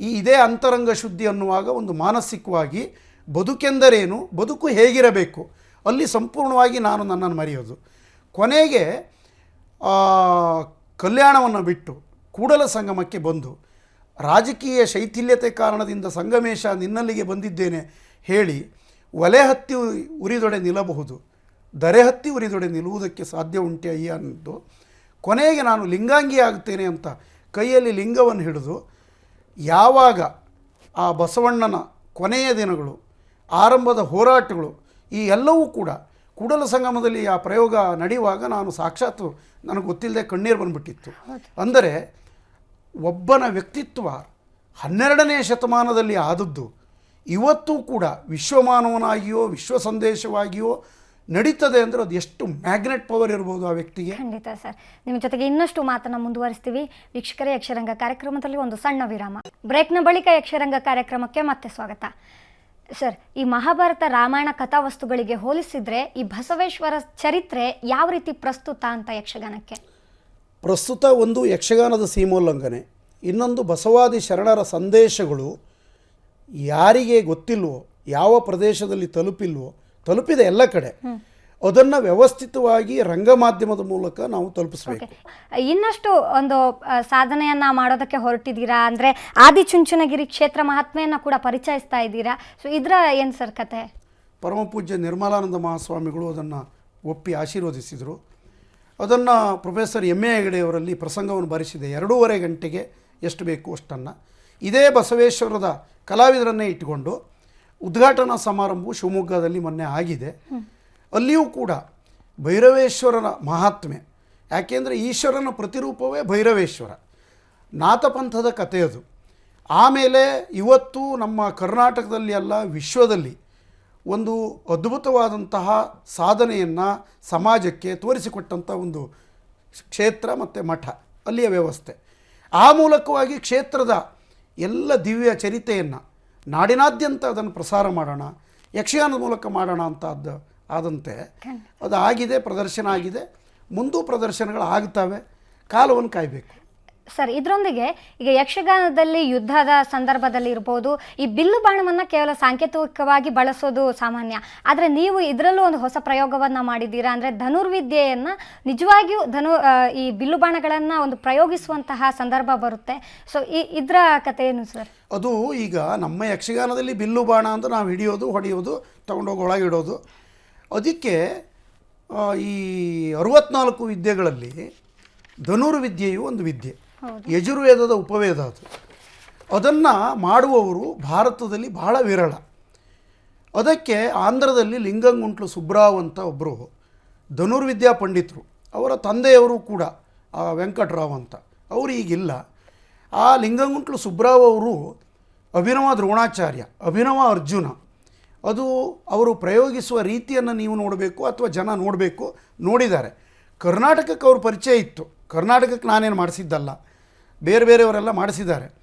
S2: ಈ ಇದೇ ಅಂತರಂಗ ಶುದ್ಧಿ ಅನ್ನುವಾಗ ಒಂದು ಮಾನಸಿಕವಾಗಿ ಬದುಕೆಂದರೇನು ಬದುಕು ಹೇಗಿರಬೇಕು ಅಲ್ಲಿ ಸಂಪೂರ್ಣವಾಗಿ ನಾನು ನನ್ನನ್ನು ಮರೆಯೋದು. ಕೊನೆಗೆ ಕಲ್ಯಾಣವನ್ನು ಬಿಟ್ಟು ಕೂಡಲ ಸಂಗಮಕ್ಕೆ ಬಂದು, ರಾಜಕೀಯ ಶೈಥಿಲ್ಯತೆ ಕಾರಣದಿಂದ ಸಂಗಮೇಶ ನಿನ್ನಲ್ಲಿಗೆ ಬಂದಿದ್ದೇನೆ ಹೇಳಿ ಒಲೆ ಹತ್ತಿ ಉರಿದೊಡೆ ನಿಲ್ಲಬಹುದು ದರೆ ಹತ್ತಿ ಉರಿದೊಡೆ ನಿಲ್ಲುವುದಕ್ಕೆ ಸಾಧ್ಯ ಉಂಟೆ ಅಯ್ಯ ಅನ್ನೋದು. ಕೊನೆಗೆ ನಾನು ಲಿಂಗಾಂಗಿ ಆಗುತ್ತೇನೆ ಅಂತ ಕೈಯಲ್ಲಿ ಲಿಂಗವನ್ನು ಹಿಡಿದು ಯಾವಾಗ ಆ ಬಸವಣ್ಣನ ಕೊನೆಯ ದಿನಗಳು, ಆರಂಭದ ಹೋರಾಟಗಳು, ಈ ಎಲ್ಲವೂ ಕೂಡ ಕೂಡಲ ಸಂಗಮದಲ್ಲಿ ಆ ಪ್ರಯೋಗ ನಡೆಯುವಾಗ ನಾನು ಸಾಕ್ಷಾತ್ ನನಗೆ ಗೊತ್ತಿಲ್ಲದೆ ಕಣ್ಣೀರು ಬಂದ್ಬಿಟ್ಟಿತ್ತು. ಅಂದರೆ ಒಬ್ಬನ ವ್ಯಕ್ತಿತ್ವ ಹನ್ನೆರಡನೇ ಶತಮಾನದಲ್ಲಿ ಆದದ್ದು ಇವತ್ತೂ ಕೂಡ ವಿಶ್ವಮಾನವನಾಗಿಯೋ ವಿಶ್ವ ಸಂದೇಶವಾಗಿಯೋ ನಡೀತದೆ ಅಂದರೆ ಅದು ಎಷ್ಟು ಮ್ಯಾಗ್ನೆಟ್ ಪವರ್ ಇರ್ಬೋದು ಆ ವ್ಯಕ್ತಿಗೆ.
S1: ಖಂಡಿತ ಸರ್. ನಿಮ್ಮ ಜೊತೆಗೆ ಇನ್ನಷ್ಟು ಮಾತನ್ನು ಮುಂದುವರಿಸ್ತೀವಿ. ವೀಕ್ಷಕರೇ ಯಕ್ಷರಂಗ ಕಾರ್ಯಕ್ರಮದಲ್ಲಿ ಒಂದು ಸಣ್ಣ ವಿರಾಮ. ಬ್ರೇಕ್ನ ಬಳಿಕ ಯಕ್ಷರಂಗ ಕಾರ್ಯಕ್ರಮಕ್ಕೆ ಮತ್ತೆ ಸ್ವಾಗತ. ಸರ್ ಈ ಮಹಾಭಾರತ ರಾಮಾಯಣ ಕಥಾವಸ್ತುಗಳಿಗೆ ಹೋಲಿಸಿದರೆ ಈ ಬಸವೇಶ್ವರ ಚರಿತ್ರೆ ಯಾವ ರೀತಿ ಪ್ರಸ್ತುತ ಅಂತ ಯಕ್ಷಗಾನಕ್ಕೆ?
S2: ಪ್ರಸ್ತುತ ಒಂದು ಯಕ್ಷಗಾನದ ಸೀಮೋಲ್ಲಂಘನೆ. ಇನ್ನೊಂದು ಬಸವಾದಿ ಶರಣರ ಸಂದೇಶಗಳು ಯಾರಿಗೆ ಗೊತ್ತಿಲ್ವೋ ಯಾವ ಪ್ರದೇಶದಲ್ಲಿ ತಲುಪಿಲ್ವೋ ತಲುಪಿದೆ ಎಲ್ಲ ಕಡೆ. ಅದನ್ನು ವ್ಯವಸ್ಥಿತವಾಗಿ ರಂಗ ಮಾಧ್ಯಮದ ಮೂಲಕ ನಾವು ತಲುಪಿಸಬೇಕು.
S1: ಇನ್ನಷ್ಟು ಒಂದು ಸಾಧನೆಯನ್ನು ಮಾಡೋದಕ್ಕೆ ಹೊರಟಿದ್ದೀರಾ? ಅಂದ್ರೆ ಆದಿಚುಂಚನಗಿರಿ ಕ್ಷೇತ್ರ ಮಹಾತ್ಮೆಯನ್ನು ಕೂಡ ಪರಿಚಯಿಸ್ತಾ ಇದ್ದೀರಾ? ಸೊ ಇದರ ಏನು ಸರ್ ಕತೆ
S2: ಪರಮಪೂಜ್ಯ ನಿರ್ಮಲಾನಂದ ಮಹಾಸ್ವಾಮಿಗಳು ಅದನ್ನು ಒಪ್ಪಿ ಆಶೀರ್ವದಿಸಿದರು. ಅದನ್ನು ಪ್ರೊಫೆಸರ್ ಎಂ ಎ ಹೆಗಡೆಯವರಲ್ಲಿ ಪ್ರಸಂಗವನ್ನು ಬರೆಸಿದೆ. ಎರಡೂವರೆ ಗಂಟೆಗೆ ಎಷ್ಟು ಬೇಕು ಅಷ್ಟನ್ನು. ಇದೇ ಬಸವೇಶ್ವರದ ಕಲಾವಿದರನ್ನೇ ಇಟ್ಟುಕೊಂಡು ಉದ್ಘಾಟನಾ ಸಮಾರಂಭವು ಶಿವಮೊಗ್ಗದಲ್ಲಿ ಮೊನ್ನೆ ಆಗಿದೆ. ಅಲ್ಲಿಯೂ ಕೂಡ ಭೈರವೇಶ್ವರನ ಮಹಾತ್ಮೆ. ಯಾಕೆಂದರೆ ಈಶ್ವರನ ಪ್ರತಿರೂಪವೇ ಭೈರವೇಶ್ವರ. ನಾಥಪಂಥದ ಕಥೆ ಅದು. ಆಮೇಲೆ ಇವತ್ತು ನಮ್ಮ ಕರ್ನಾಟಕದಲ್ಲಿ ಅಲ್ಲ, ವಿಶ್ವದಲ್ಲಿ ಒಂದು ಅದ್ಭುತವಾದಂತಹ ಸಾಧನೆಯನ್ನು ಸಮಾಜಕ್ಕೆ ತೋರಿಸಿಕೊಟ್ಟಂಥ ಒಂದು ಕ್ಷೇತ್ರ ಮತ್ತು ಮಠ, ಅಲ್ಲಿಯ ವ್ಯವಸ್ಥೆ. ಆ ಮೂಲಕವಾಗಿ ಕ್ಷೇತ್ರದ ಎಲ್ಲ ದಿವ್ಯ ಚರಿತೆಯನ್ನು ನಾಡಿನಾದ್ಯಂತ ಅದನ್ನು ಪ್ರಸಾರ ಮಾಡೋಣ, ಯಕ್ಷಗಾನದ ಮೂಲಕ ಮಾಡೋಣ ಅಂತ ಆದಂತೆ. ಅದು ಆಗಿದೆ ಪ್ರದರ್ಶನ ಆಗಿದೆ. ಮುಂದೂ ಪ್ರದರ್ಶನಗಳು ಆಗ್ತವೆ. ಕಾಲವನ್ನು ಕಾಯಬೇಕು.
S1: ಸರ್ ಇದರೊಂದಿಗೆ ಈಗ ಯಕ್ಷಗಾನದಲ್ಲಿ ಯುದ್ಧದ ಸಂದರ್ಭದಲ್ಲಿ ಇರ್ಬೋದು ಈ ಬಿಲ್ಲು ಬಾಣವನ್ನು ಕೇವಲ ಸಾಂಕೇತಿಕವಾಗಿ ಬಳಸೋದು ಸಾಮಾನ್ಯ. ಆದರೆ ನೀವು ಇದರಲ್ಲೂ ಒಂದು ಹೊಸ ಪ್ರಯೋಗವನ್ನು ಮಾಡಿದ್ದೀರಾ? ಅಂದರೆ ಧನುರ್ವಿದ್ಯೆಯನ್ನು ನಿಜವಾಗಿಯೂ ಧನು ಈ ಬಿಲ್ಲು ಬಾಣಗಳನ್ನು ಒಂದು ಪ್ರಯೋಗಿಸುವಂತಹ ಸಂದರ್ಭ ಬರುತ್ತೆ. ಸೊ ಈ ಇದರ ಕಥೆ ಏನು ಸರ್?
S2: ಅದು ಈಗ ನಮ್ಮ ಯಕ್ಷಗಾನದಲ್ಲಿ ಬಿಲ್ಲು ಬಾಣ ಅಂತ ನಾವು ಹಿಡಿಯೋದು ಹೊಡೆಯೋದು ತಗೊಂಡೋಗಿ ಒಳಗಿಡೋದು ಅದಕ್ಕೆ ಈ ಅರವತ್ನಾಲ್ಕು ವಿದ್ಯೆಗಳಲ್ಲಿ ಧನುರ್ವಿದ್ಯೆಯು ಒಂದು ವಿದ್ಯೆ. ಯಜುರ್ವೇದದ ಉಪವೇದ ಅದು. ಅದನ್ನು ಮಾಡುವವರು ಭಾರತದಲ್ಲಿ ಬಹಳ ವಿರಳ. ಅದಕ್ಕೆ ಆಂಧ್ರದಲ್ಲಿ ಲಿಂಗಂಗುಂಟ್ಲು ಸುಬ್ರಾವ್ ಅಂತ ಒಬ್ಬರು ಧನುರ್ವಿದ್ಯಾ ಪಂಡಿತರು. ಅವರ ತಂದೆಯವರು ಕೂಡ ಆ ವೆಂಕಟರಾವ್ ಅಂತ. ಅವರು ಈಗಿಲ್ಲ. ಆ ಲಿಂಗಂಗುಂಟ್ಲು ಸುಬ್ರಾವ್ ಅವರು ಅಭಿನವ ದ್ರೋಣಾಚಾರ್ಯ ಅಭಿನವ ಅರ್ಜುನ. ಅದು ಅವರು ಪ್ರಯೋಗಿಸುವ ರೀತಿಯನ್ನು ನೀವು ನೋಡಬೇಕು ಅಥವಾ ಜನ ನೋಡಬೇಕು, ನೋಡಿದ್ದಾರೆ. ಕರ್ನಾಟಕಕ್ಕೆ ಅವ್ರ ಪರಿಚಯ ಇತ್ತು. ಕರ್ನಾಟಕಕ್ಕೆ ನಾನೇನು ಮಾಡಿಸಿದ್ದಲ್ಲ. ಬೇರೆ ಬೇರೆಯವರೆಲ್ಲ ಮಾಡಿಸಿದ್ದಾರೆ.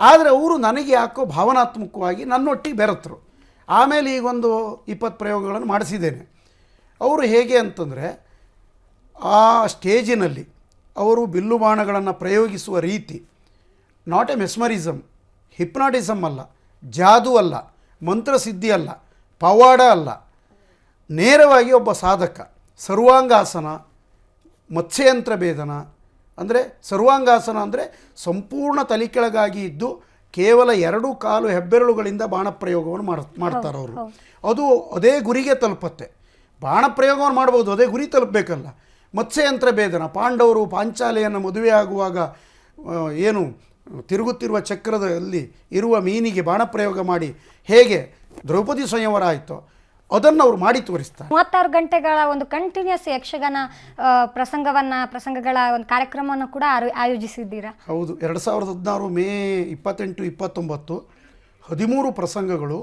S2: ಆದರೆ ಅವರು ನನಗೆ ಯಾಕೋ ಭಾವನಾತ್ಮಕವಾಗಿ ನನ್ನೊಟ್ಟಿಗೆ ಬೆರೆತರು. ಆಮೇಲೆ ಈಗೊಂದು ಇಪ್ಪತ್ತು ಪ್ರಯೋಗಗಳನ್ನು ಮಾಡಿಸಿದ್ದೇನೆ. ಅವರು ಹೇಗೆ ಅಂತಂದರೆ, ಆ ಸ್ಟೇಜಿನಲ್ಲಿ ಅವರು ಬಿಲ್ಲು ಬಾಣಗಳನ್ನು ಪ್ರಯೋಗಿಸುವ ರೀತಿ ನಾಟ್ ಎ ಮೆಸ್ಮರಿಸಮ್ ಹಿಪ್ನಾಟಿಸಮ್ ಅಲ್ಲ, ಜಾದು ಅಲ್ಲ ಮಂತ್ರಸಿದ್ಧಿ ಅಲ್ಲ ಪವಾಡ ಅಲ್ಲ. ನೇರವಾಗಿ ಒಬ್ಬ ಸಾಧಕ ಸರ್ವಾಂಗಾಸನ ಮತ್ಸ್ಯಯಂತ್ರ ಭೇದನ ಅಂದರೆ ಸರ್ವಾಂಗಾಸನ ಅಂದರೆ ಸಂಪೂರ್ಣ ತಲಿಕೆಳಗಾಗಿ ಇದ್ದು ಕೇವಲ ಎರಡು ಕಾಲು ಹೆಬ್ಬೆರಳುಗಳಿಂದ ಬಾಣಪ್ರಯೋಗವನ್ನು ಮಾಡ ಮಾಡ್ತಾರೆ ಅವರು. ಅದು ಅದೇ ಗುರಿಗೆ ತಲುಪತ್ತೆ. ಬಾಣಪ್ರಯೋಗವನ್ನು ಮಾಡ್ಬೋದು ಅದೇ ಗುರಿ ತಲುಪಬೇಕಲ್ಲ. ಮತ್ಸ್ಯಯಂತ್ರ ಭೇದನ ಪಾಂಡವರು ಪಾಂಚಾಲೆಯನ್ನು ಮದುವೆ ಆಗುವಾಗ ಏನು ತಿರುಗುತ್ತಿರುವ ಚಕ್ರದಲ್ಲಿ ಇರುವ ಮೀನಿಗೆ ಬಾಣಪ್ರಯೋಗ ಮಾಡಿ ಹೇಗೆ ದ್ರೌಪದಿ ಸ್ವಯಂವರ ಆಯಿತೋ ಅದನ್ನು ಅವರು ಮಾಡಿ ತೋರಿಸ್ತಾರೆ.
S1: ಮೂವತ್ತಾರು ಗಂಟೆಗಳ ಒಂದು ಕಂಟಿನ್ಯೂಸ್ ಯಕ್ಷಗಾನ ಪ್ರಸಂಗವನ್ನು ಪ್ರಸಂಗಗಳ ಒಂದು ಕಾರ್ಯಕ್ರಮವನ್ನು ಕೂಡ ಆಯೋಜಿಸಿದ್ದೀರಾ?
S2: ಹೌದು ಎರಡು ಸಾವಿರದ ಹದಿನಾರು ಮೇ ಇಪ್ಪತ್ತೆಂಟು ಇಪ್ಪತ್ತೊಂಬತ್ತು ಹದಿಮೂರು ಪ್ರಸಂಗಗಳು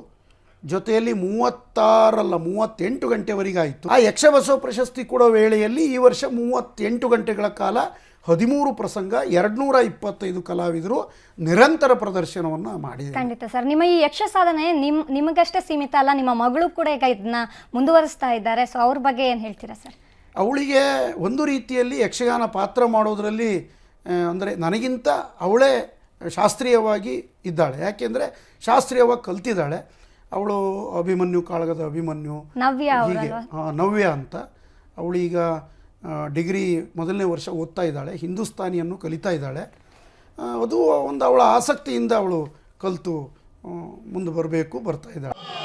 S2: ಜೊತೆಯಲ್ಲಿ ಮೂವತ್ತಾರಲ್ಲ ಮೂವತ್ತೆಂಟು ಗಂಟೆವರೆಗೆ ಆಯಿತು. ಆ ಯಕ್ಷಬಸವ ಪ್ರಶಸ್ತಿ ಕೊಡೋ ವೇಳೆಯಲ್ಲಿ ಈ ವರ್ಷ ಮೂವತ್ತೆಂಟು ಗಂಟೆಗಳ ಕಾಲ ಹದಿಮೂರು ಪ್ರಸಂಗ ಎರಡುನೂರ ಇಪ್ಪತ್ತೈದು ಕಲಾವಿದರು ನಿರಂತರ ಪ್ರದರ್ಶನವನ್ನು ಮಾಡಿದ್ದಾರೆ.
S1: ಖಂಡಿತ ಸರ್. ನಿಮ್ಮ ಈ ಯಕ್ಷ ಸಾಧನೆ ನಿಮ್ ನಿಮಗಷ್ಟೇ ಸೀಮಿತ ಅಲ್ಲ ನಿಮ್ಮ ಮಗಳು ಕೂಡ ಈಗ ಇದನ್ನ ಮುಂದುವರಿಸ್ತಾ ಇದ್ದಾರೆ. ಸೊ ಅವ್ರ ಬಗ್ಗೆ ಏನು ಹೇಳ್ತೀರಾ ಸರ್?
S2: ಅವಳಿಗೆ ಒಂದು ರೀತಿಯಲ್ಲಿ ಯಕ್ಷಗಾನ ಪಾತ್ರ ಮಾಡೋದರಲ್ಲಿ ಅಂದರೆ ನನಗಿಂತ ಅವಳೇ ಶಾಸ್ತ್ರೀಯವಾಗಿ ಇದ್ದಾಳೆ. ಯಾಕೆಂದರೆ ಶಾಸ್ತ್ರೀಯವಾಗಿ ಕಲ್ತಿದ್ದಾಳೆ. ಅವಳು ಅಭಿಮನ್ಯು ಕಾಳಗದ ಅಭಿಮನ್ಯು
S1: ನವ್ಯ
S2: ಹೀಗೆ. ನವ್ಯ ಅಂತ. ಅವಳೀಗ ಡಿಗ್ರಿ ಮೊದಲನೇ ವರ್ಷ ಓದ್ತಾ ಇದ್ದಾಳೆ, ಹಿಂದೂಸ್ತಾನಿಯನ್ನು ಕಲಿತಾ ಇದ್ದಾಳೆ. ಅದು ಒಂದು ಅವಳ ಆಸಕ್ತಿಯಿಂದ ಅವಳು ಕಲಿತು ಮುಂದೆ ಬರಬೇಕು, ಬರ್ತಾ ಇದ್ದಾಳೆ.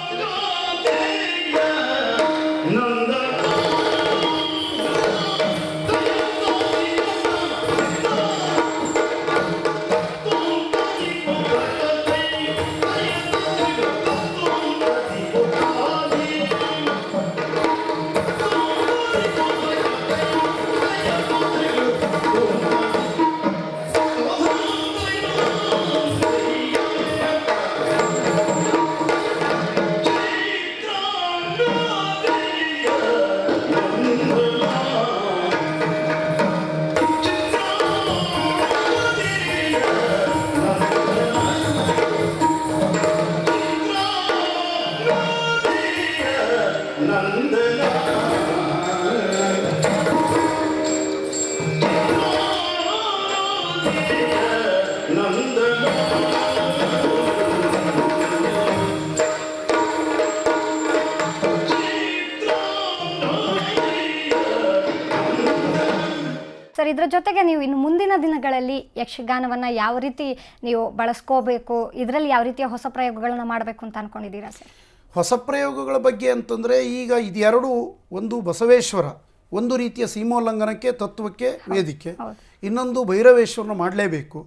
S1: ಯಕ್ಷಗಾನವನ್ನ ಯಾವ ರೀತಿ ನೀವು ಬಳಸ್ಕೋಬೇಕು ಇದರಲ್ಲಿ ಯಾವ ರೀತಿಯ ಹೊಸ ಪ್ರಯೋಗಗಳನ್ನ ಮಾಡಬೇಕು ಅಂತ ಅನ್ಕೊಂಡಿದ್ದೀರಾ ಸರ್?
S2: ಹೊಸ ಪ್ರಯೋಗಗಳ ಬಗ್ಗೆ ಅಂತಂದರೆ ಈಗ ಇದೆರಡು ಒಂದು ಬಸವೇಶ್ವರ ಒಂದು ರೀತಿಯ ಸೀಮೋಲ್ಲಂಘನಕ್ಕೆ ತತ್ವಕ್ಕೆ ವೇದಿಕೆ. ಇನ್ನೊಂದು ಭೈರವೇಶ್ವರನ ಮಾಡಲೇಬೇಕು.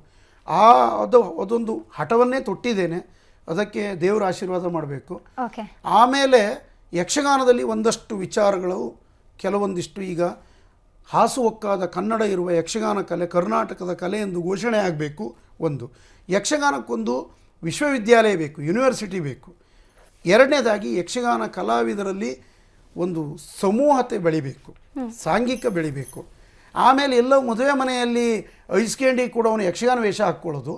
S2: ಆ ಅದು ಅದೊಂದು ಹಠವನ್ನೇ ತೊಟ್ಟಿದ್ದೇನೆ. ಅದಕ್ಕೆ ದೇವರ ಆಶೀರ್ವಾದ ಮಾಡಬೇಕು. ಆಮೇಲೆ ಯಕ್ಷಗಾನದಲ್ಲಿ ಒಂದಷ್ಟು ವಿಚಾರಗಳು ಕೆಲವೊಂದಿಷ್ಟು ಈಗ ಹಾಸುಹೊಕ್ಕಾದ ಕನ್ನಡ ಇರುವ ಯಕ್ಷಗಾನ ಕಲೆ ಕರ್ನಾಟಕದ ಕಲೆ ಎಂದು ಘೋಷಣೆ ಆಗಬೇಕು ಒಂದು. ಯಕ್ಷಗಾನಕ್ಕೊಂದು ವಿಶ್ವವಿದ್ಯಾಲಯ ಬೇಕು, ಯೂನಿವರ್ಸಿಟಿ ಬೇಕು. ಎರಡನೇದಾಗಿ ಯಕ್ಷಗಾನ ಕಲಾವಿದರಲ್ಲಿ ಒಂದು ಸಮೂಹತೆ ಬೆಳಿಬೇಕು, ಸಾಂಘಿಕ ಬೆಳಿಬೇಕು. ಆಮೇಲೆ ಎಲ್ಲೋ ಮದುವೆ ಮನೆಯಲ್ಲಿ ಐಸ್ಕೇಂಡಿ ಕೂಡ ಅವನು ಯಕ್ಷಗಾನ ವೇಷ ಹಾಕ್ಕೊಳ್ಳೋದು.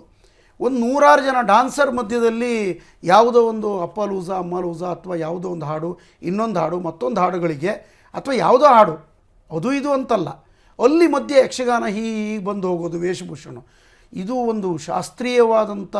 S2: ಒಂದು ನೂರಾರು ಜನ ಡಾನ್ಸರ್ ಮಧ್ಯದಲ್ಲಿ ಯಾವುದೋ ಒಂದು ಅಪ್ಪ ಲೂಸ, ಅಮ್ಮ ಲೂಸ ಅಥವಾ ಯಾವುದೋ ಒಂದು ಹಾಡು, ಇನ್ನೊಂದು ಹಾಡು, ಮತ್ತೊಂದು ಹಾಡುಗಳಿಗೆ ಅಥವಾ ಯಾವುದೋ ಹಾಡು ಅದು ಇದು ಅಂತಲ್ಲ. ಅಲ್ಲಿ ಮಧ್ಯೆ ಯಕ್ಷಗಾನ ಹೀಗೆ ಬಂದು ಹೋಗೋದು ವೇಷಭೂಷಣ. ಇದು ಒಂದು ಶಾಸ್ತ್ರೀಯವಾದಂಥ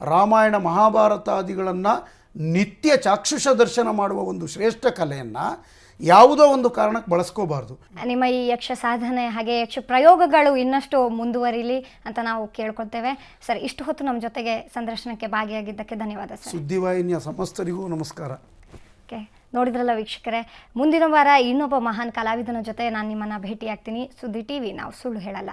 S2: ರಾಮಾಯಣ ಮಹಾಭಾರತಾದಿಗಳನ್ನು ನಿತ್ಯ ಚಾಕ್ಷುಷ ದರ್ಶನ ಮಾಡುವ ಒಂದು ಶ್ರೇಷ್ಠ ಕಲೆಯನ್ನು ಯಾವುದೋ ಒಂದು ಕಾರಣಕ್ಕೆ ಬಳಸ್ಕೋಬಾರ್ದು.
S1: ನಿಮ್ಮ ಈ ಯಕ್ಷ ಸಾಧನೆ ಹಾಗೆ ಯಕ್ಷ ಪ್ರಯೋಗಗಳು ಇನ್ನಷ್ಟು ಮುಂದುವರಿಲಿ ಅಂತ ನಾವು ಕೇಳ್ಕೊಳ್ತೇವೆ. ಸರ್ ಇಷ್ಟು ಹೊತ್ತು ನಮ್ಮ ಜೊತೆಗೆ ಸಂದರ್ಶನಕ್ಕೆ ಭಾಗಿಯಾಗಿದ್ದಕ್ಕೆ ಧನ್ಯವಾದ ಸರ್.
S2: ಸುದ್ದಿವಾಹಿನಿಯ ಸಮಸ್ತರಿಗೂ ನಮಸ್ಕಾರ.
S1: ಓಕೆ. ನೋಡಿದ್ರಲ್ಲ ವೀಕ್ಷಕರೇ, ಮುಂದಿನ ವಾರ ಇನ್ನೊಬ್ಬ ಮಹಾನ್ ಕಲಾವಿದನ ಜೊತೆ ನಾನು ನಿಮ್ಮನ್ನು ಭೇಟಿಯಾಗ್ತೀನಿ. ಸುದ್ದಿ ಟಿವಿ, ನಾವು ಸುಳ್ಳು ಹೇಳಲ್ಲ.